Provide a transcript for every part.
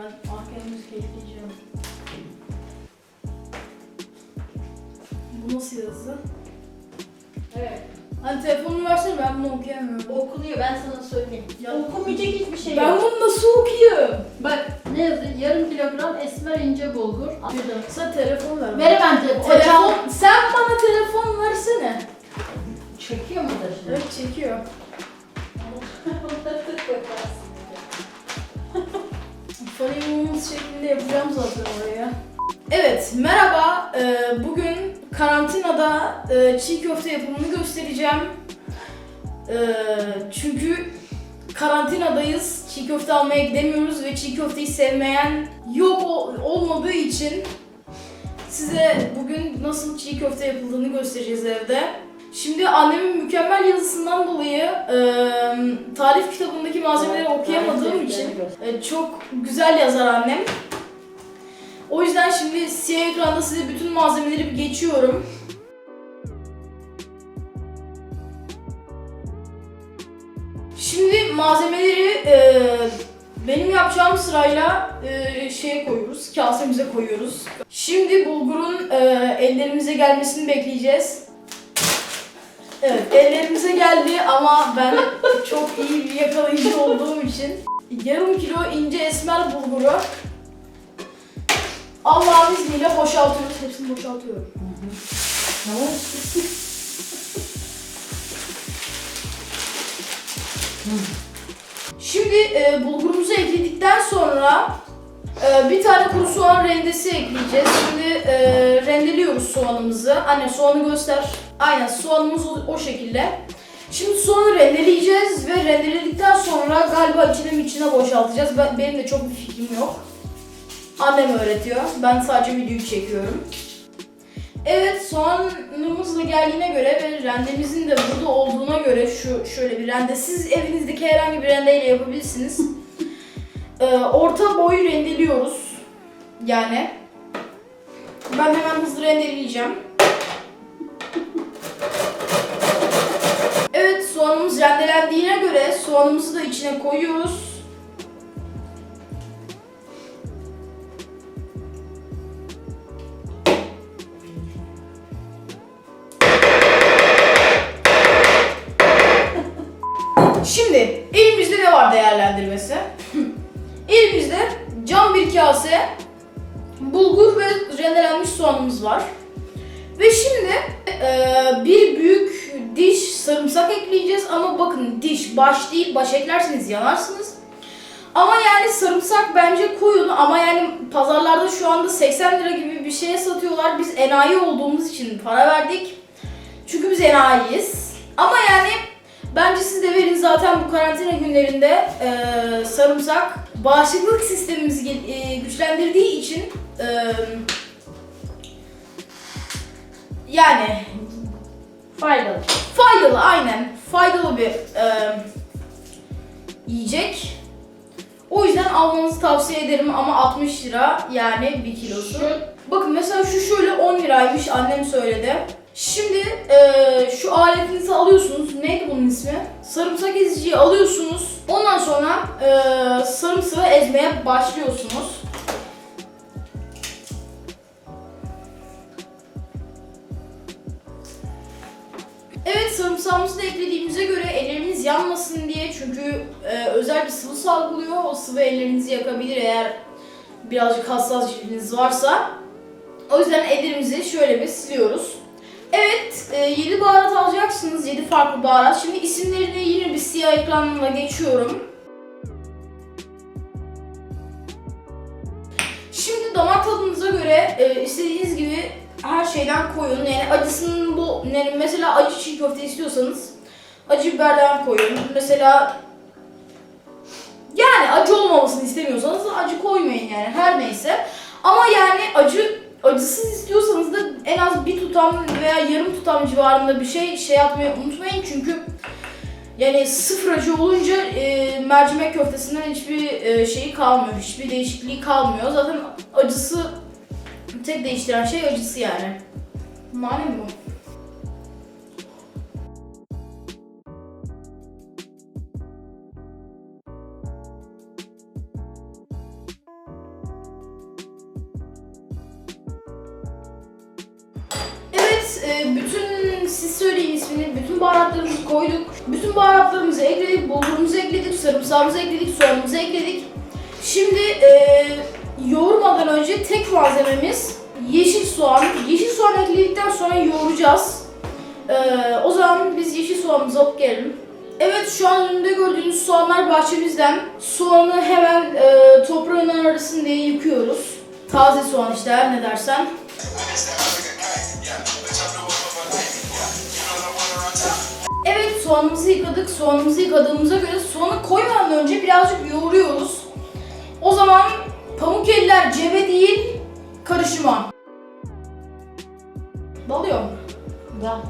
Ben arkaya müzik ekleyeceğim. Bu nasıl yazı? Evet. Hani telefonumu versene ben bunu okuyamıyorum. Okunuyor ben sana söyleyeyim. Ya- Okumayacak hiçbir şey Ben yok. bunu nasıl okuyayım? Bak ne yazıyor? Yarım kilogram esmer ince bulgur. Sen telefon ver. Ver ben telefon. Telefon, sen bana telefon versene. Çekiyor mu da şimdi? Evet çekiyor. Moments şeklinde yapacağım zaten oraya. Evet, merhaba. Ee, bugün karantinada e, çiğ köfte yapımını göstereceğim. Ee, çünkü karantinadayız. Çiğ köfte almaya gidemiyoruz ve çiğ köfteyi sevmeyen yok olmadığı için size bugün nasıl çiğ köfte yapıldığını göstereceğiz evde. Şimdi annemin mükemmel yazısından dolayı e, tarif kitabındaki malzemeleri okuyamadığım için e, çok güzel yazar annem. O yüzden şimdi siyah ekranda size bütün malzemeleri bir geçiyorum. Şimdi malzemeleri e, benim yapacağım sırayla e, şeye koyuyoruz, kasemize koyuyoruz. Şimdi bulgurun e, ellerimize gelmesini bekleyeceğiz. Evet, ellerimize geldi ama ben çok iyi bir yakalayıcı olduğum için yarım kilo ince esmer bulguru Allah'ın izniyle boşaltıyoruz. Hepsini boşaltıyorum. Tamam. Şimdi e, bulgurumuzu ekledikten sonra e, bir tane kuru soğan rendesi ekleyeceğiz. Şimdi e, rendeliyoruz soğanımızı. Anne soğanı göster. Aynen soğanımız o, o şekilde. Şimdi soğanı rendeleyeceğiz ve rendeledikten sonra galiba içine içine boşaltacağız. Ben, benim de çok bir fikrim yok. Annem öğretiyor. Ben sadece videoyu çekiyorum. Evet soğanımız da geldiğine göre ve rendemizin de burada olduğuna göre şu şöyle bir rende siz evinizdeki herhangi bir rendeyle yapabilirsiniz. Ee, orta boy rendeliyoruz. Yani ben hemen hızlı rendeleyeceğim. Evet soğanımız rendelendiğine göre soğanımızı da içine koyuyoruz. Kase bulgur ve rendelenmiş soğanımız var. Ve şimdi eee, bir büyük diş sarımsak ekleyeceğiz ama bakın diş baş değil baş eklerseniz yanarsınız. Ama yani sarımsak bence koyun ama yani pazarlarda şu anda 80 lira gibi bir şeye satıyorlar. Biz enayi olduğumuz için para verdik. Çünkü biz enayiyiz. Ama yani bence siz de verin zaten bu karantina günlerinde eee, sarımsak bağışıklık sistemimizi eee, güçlendirdiği için eee, yani Faydalı. faydalı aynen faydalı bir eee, yiyecek. O yüzden almanızı tavsiye ederim ama 60 lira yani bir kilosu. Bakın mesela şu şöyle 10 liraymış annem söyledi. Şimdi eee, şu aletinizi alıyorsunuz. Neydi bunun ismi? Sarımsak eziciyi alıyorsunuz. Ondan sonra eee sarımsağı ezmeye başlıyorsunuz. Evet sarımsağımızı da eklediğimize göre elleriniz yanmasın diye çünkü e, özel bir sıvı salgılıyor. O sıvı ellerinizi yakabilir eğer birazcık hassas cildiniz varsa. O yüzden ellerimizi şöyle bir siliyoruz. Evet, 7 baharat alacaksınız. 7 farklı baharat. Şimdi isimlerini yine bir siyah ekranla geçiyorum. Şimdi damak tadınıza göre e, istediğiniz gibi her şeyden koyun. Yani acısının bu yani mesela acı çiğ köfte istiyorsanız acı biberden koyun. Mesela yani acı olmamasını istemiyorsanız acı koymayın yani her neyse. Ama yani acı acısız istiyorsanız en az bir tutam veya yarım tutam civarında bir şey şey yapmayı unutmayın çünkü yani sıfır acı olunca e, mercimek köftesinden hiçbir e, şeyi kalmıyor, hiçbir değişikliği kalmıyor. Zaten acısı tek değiştiren şey acısı yani. Mani mi bu? E, bütün siz söyleyin ismini, bütün baharatlarımızı koyduk. Bütün baharatlarımızı ekledik, bulgurumuzu ekledik, sarımsağımızı ekledik, soğanımızı ekledik. Şimdi e, yoğurmadan önce tek malzememiz yeşil soğan. Yeşil soğan ekledikten sonra yoğuracağız. E, o zaman biz yeşil soğanımızı alıp gelelim. Evet şu an önünde gördüğünüz soğanlar bahçemizden. Soğanı hemen e, toprağın arasın yıkıyoruz. Taze soğan işte her ne dersen. Soğanımızı yıkadık. Soğanımızı yıkadığımıza göre soğanı koymadan önce birazcık yoğuruyoruz. O zaman pamuk eller cebe değil karışıma. Dalıyor mu? Da.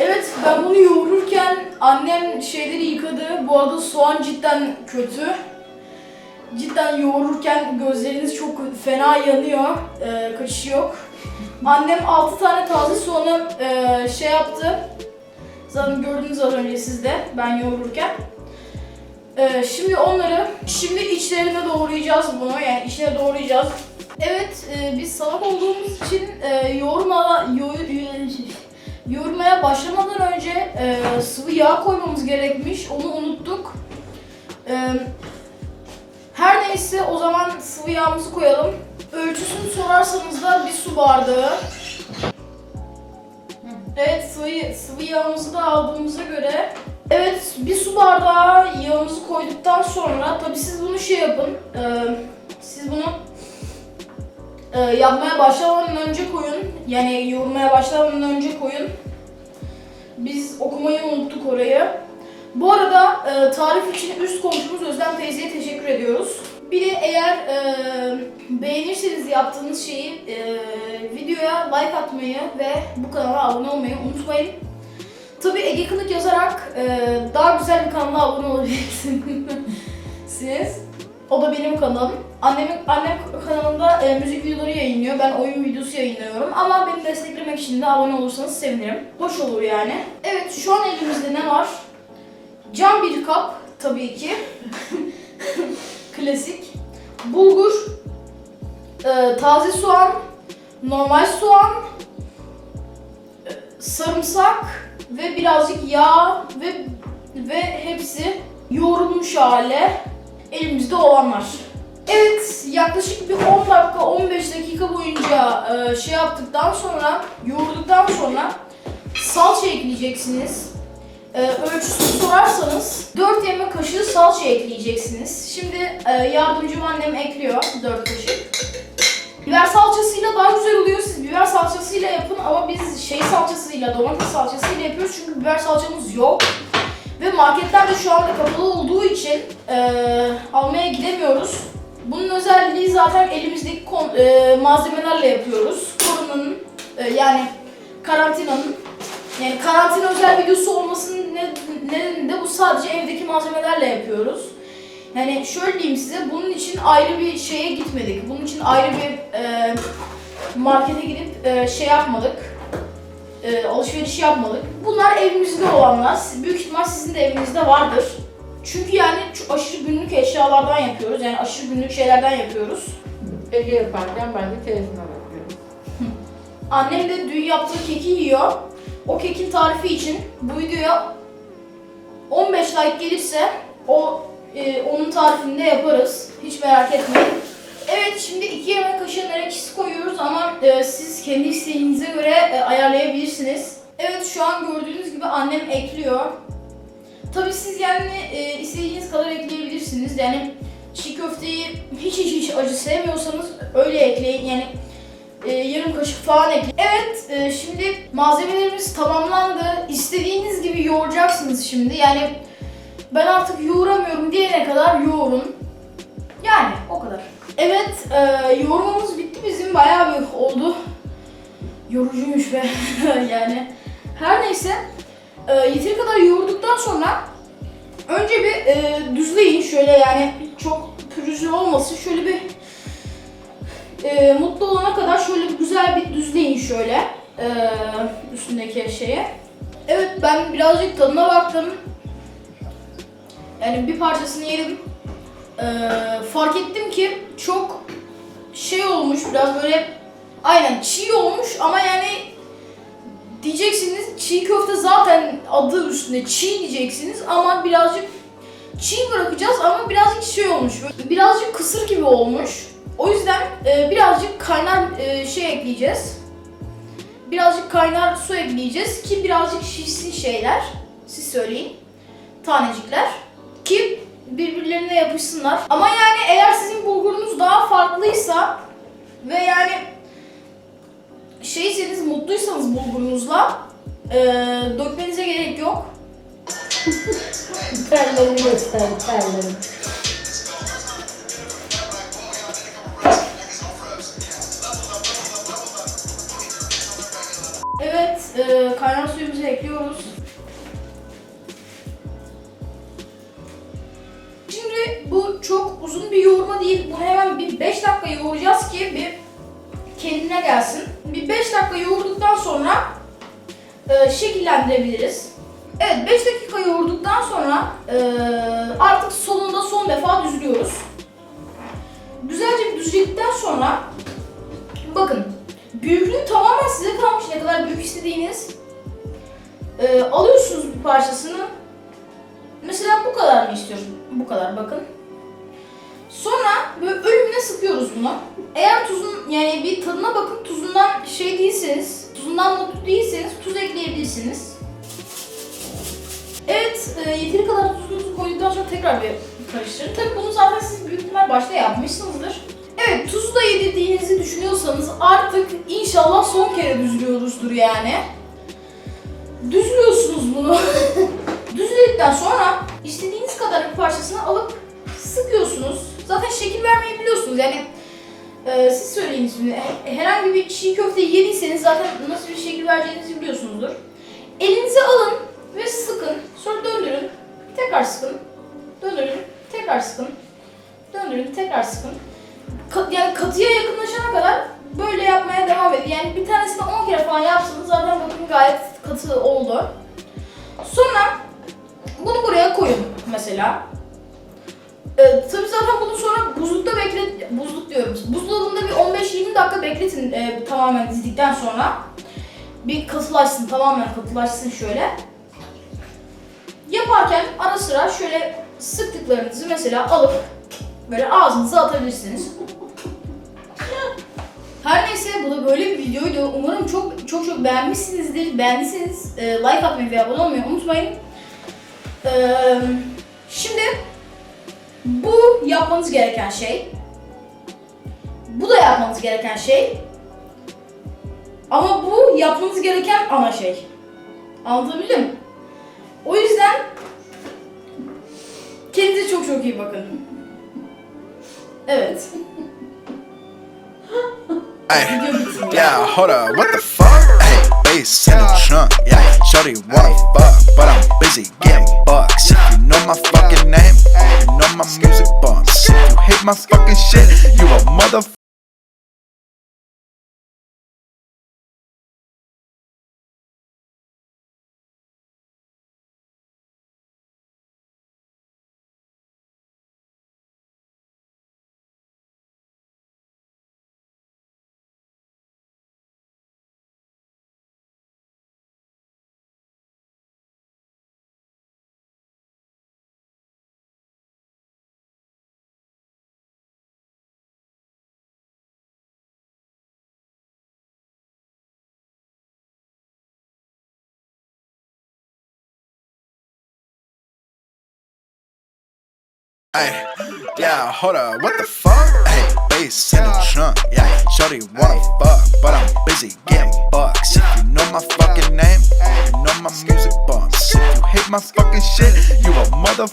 Evet ben bunu yoğururken annem şeyleri yıkadı. Bu arada soğan cidden kötü. Cidden yoğururken gözleriniz çok fena yanıyor. Ee, kaçışı yok. Annem 6 tane taze soğanı e, şey yaptı. Zaten gördünüz az önce siz de ben yoğururken. Ee, şimdi onları, şimdi içlerine doğrayacağız bunu. Yani içine doğrayacağız. Evet, e, biz salak olduğumuz için e, yoğurma, yo, yoğurmaya başlamadan önce e, sıvı yağ koymamız gerekmiş. Onu unuttuk. E, her neyse o zaman sıvı yağımızı koyalım. Ölçüsünü sorarsanız da bir su bardağı. Evet sıvı, sıvı yağımızı da aldığımıza göre Evet bir su bardağı yağımızı koyduktan sonra tabi siz bunu şey yapın. e, siz bunu e, yapmaya başlamadan önce koyun. Yani yoğurmaya başlamadan önce koyun. Biz okumayı unuttuk orayı. Bu arada e, tarif için üst komşumuz Özlem teyzeye teşekkür ediyoruz. Bir de eğer e, beğenirseniz yaptığınız şeyi e, videoya like atmayı ve bu kanala abone olmayı unutmayın. Tabii Ege Kınık yazarak e, daha güzel bir kanala abone olabilirsiniz. O da benim kanalım. Annemin annem kanalında e, müzik videoları yayınlıyor. Ben oyun videosu yayınlıyorum. Ama beni desteklemek için de abone olursanız sevinirim. Hoş olur yani. Evet şu an elimizde ne var? Cam bir kap tabii ki. Klasik. Bulgur, e, taze soğan, normal soğan, e, sarımsak ve birazcık yağ ve ve hepsi yoğrulmuş hale elimizde olanlar. Evet yaklaşık bir 10 dakika 15 dakika boyunca e, şey yaptıktan sonra yoğurduktan sonra salça ekleyeceksiniz. E, ölçüsünü sorarsanız 4 yemek kaşığı salça ekleyeceksiniz. Şimdi e, yardımcım annem ekliyor 4 kaşık. Biber salçasıyla daha güzel oluyor. Siz biber salçasıyla yapın ama biz şey salçasıyla, domates salçasıyla yapıyoruz çünkü biber salçamız yok. Ve marketlerde şu anda kapalı olduğu için eee, almaya gidemiyoruz. Bunun özelliği zaten elimizdeki kon- eee, malzemelerle yapıyoruz. Koronanın eee, yani karantinanın yani karantina özel videosu olmasının ne- nedeni de bu sadece evdeki malzemelerle yapıyoruz. Yani şöyle diyeyim size, bunun için ayrı bir şeye gitmedik. Bunun için ayrı bir e, markete gidip e, şey yapmadık. E, alışveriş yapmadık. Bunlar evimizde olanlar. Büyük ihtimal sizin de evinizde vardır. Çünkü yani aşırı günlük eşyalardan yapıyoruz. Yani aşırı günlük şeylerden yapıyoruz. Ege yaparken ben de keyfime bakıyorum. Annem de dün yaptığı keki yiyor. O kekin tarifi için bu videoya 15 like gelirse o e, onun tarifini de yaparız. Hiç merak etmeyin. Evet şimdi 2 yemek kaşığı nar ekşisi koyuyoruz ama e, siz kendi isteğinize göre e, ayarlayabilirsiniz. Evet şu an gördüğünüz gibi annem ekliyor. Tabii siz yani e, istediğiniz kadar ekleyebilirsiniz. Yani çiğ köfteyi hiç hiç hiç acı sevmiyorsanız öyle ekleyin. Yani e, yarım kaşık falan ekleyin. Evet e, şimdi malzemelerimiz tamamlandı. İstediğiniz gibi yoğuracaksınız şimdi. Yani ben artık yoğuramıyorum diyene kadar yoğurun. Yani o kadar. Evet e, yoğurmamız bitti bizim bayağı bir oldu. Yorucuymuş be yani. Her neyse e, yeteri kadar yoğurduktan sonra önce bir e, düzleyin şöyle yani çok pürüzlü olmasın. Şöyle bir e, mutlu olana kadar şöyle güzel bir düzleyin şöyle e, üstündeki şeye. Evet ben birazcık tadına baktım. yani bir parçasını yedim. Ee, fark ettim ki çok şey olmuş biraz böyle aynen çiğ olmuş ama yani diyeceksiniz çiğ köfte zaten adı üstünde çiğ diyeceksiniz ama birazcık çiğ bırakacağız ama birazcık şey olmuş birazcık kısır gibi olmuş. O yüzden e, birazcık kaynar e, şey ekleyeceğiz. Birazcık kaynar su ekleyeceğiz ki birazcık şişsin şeyler. Siz söyleyin. Tanecikler. Ki birbirlerine yapışsınlar. Ama yani eğer sizin bulgurunuz daha farklıysa ve yani şeyseniz mutluysanız bulgurunuzla e, dökmenize gerek yok. Terlerini göster, terlerini. Evet, e, kaynar suyumuzu ekliyoruz. Şimdi bu çok uzun bir yoğurma değil. Bunu hemen bir 5 dakika yoğuracağız ki bir kendine gelsin. Bir 5 dakika yoğurduktan sonra e, şekillendirebiliriz. Evet 5 dakika yoğurduktan sonra e, artık sonunda son defa düzlüyoruz. Güzelce bir düzledikten sonra bakın büyüklüğü tamamen size kalmış ne kadar büyük istediğiniz. E, alıyorsunuz bir parçasını. Mesela bu kadar mı istiyorum? Bu kadar bakın. Sonra böyle ölümüne sıkıyoruz bunu. Eğer tuzun yani bir tadına bakın tuzundan şey değilseniz, tuzundan mutlu değilseniz tuz ekleyebilirsiniz. Evet, e, yeteri kadar tuzunuzu koyduktan sonra tekrar bir karıştırın. Tabii bunu zaten siz büyük ihtimal başta yapmışsınızdır. Evet, tuzu da yedirdiğinizi düşünüyorsanız artık inşallah son kere düzlüyoruzdur yani. Düzlüyorsunuz bunu. Düzledikten sonra istediğiniz kadar bir parçasını alıp sıkıyorsunuz. Zaten şekil vermeyi biliyorsunuz yani e, siz söyleyin He- herhangi bir çiğ köfte yediyseniz zaten nasıl bir şekil vereceğinizi biliyorsunuzdur. Elinize alın ve sıkın. Sonra döndürün. Tekrar sıkın. Döndürün. Tekrar sıkın. Döndürün. Tekrar sıkın. Ka- yani katıya yakınlaşana kadar böyle yapmaya devam edin. Yani bir tanesini 10 kere falan yapsanız zaten bakın gayet katı oldu. Sonra bunu buraya koyun mesela. Ee, tabii zaten bunu sonra buzlukta beklet, buzluk diyorum. Buzdolabında bir 15-20 dakika bekletin e, tamamen dizdikten sonra. Bir katılaşsın, tamamen katılaşsın şöyle. Yaparken ara sıra şöyle sıktıklarınızı mesela alıp böyle ağzınıza atabilirsiniz. Her neyse bu da böyle bir videoydu. Umarım çok çok çok beğenmişsinizdir. Beğendiyseniz e, like atmayı ve abone olmayı unutmayın. Ee, şimdi bu yapmanız gereken şey. Bu da yapmanız gereken şey. Ama bu yapmanız gereken ana şey. Anlatabildim mi? O yüzden kendinize çok çok iyi bakın. Evet. Bitsin. yeah, hold up, what the fuck? Hey, bass in the trunk, yeah. Shorty wanna fuck, but I'm busy getting bucks. If you know my fucking name, you know my music bumps. If you hate my fucking shit, you a motherfucker. Hey, yeah, hold up, what the fuck? Hey, bass in the trunk, yeah. Shorty wanna fuck, but I'm busy getting bucks. If you know my fucking name, you know my music bumps. If you hate my fucking shit, you a motherfucker.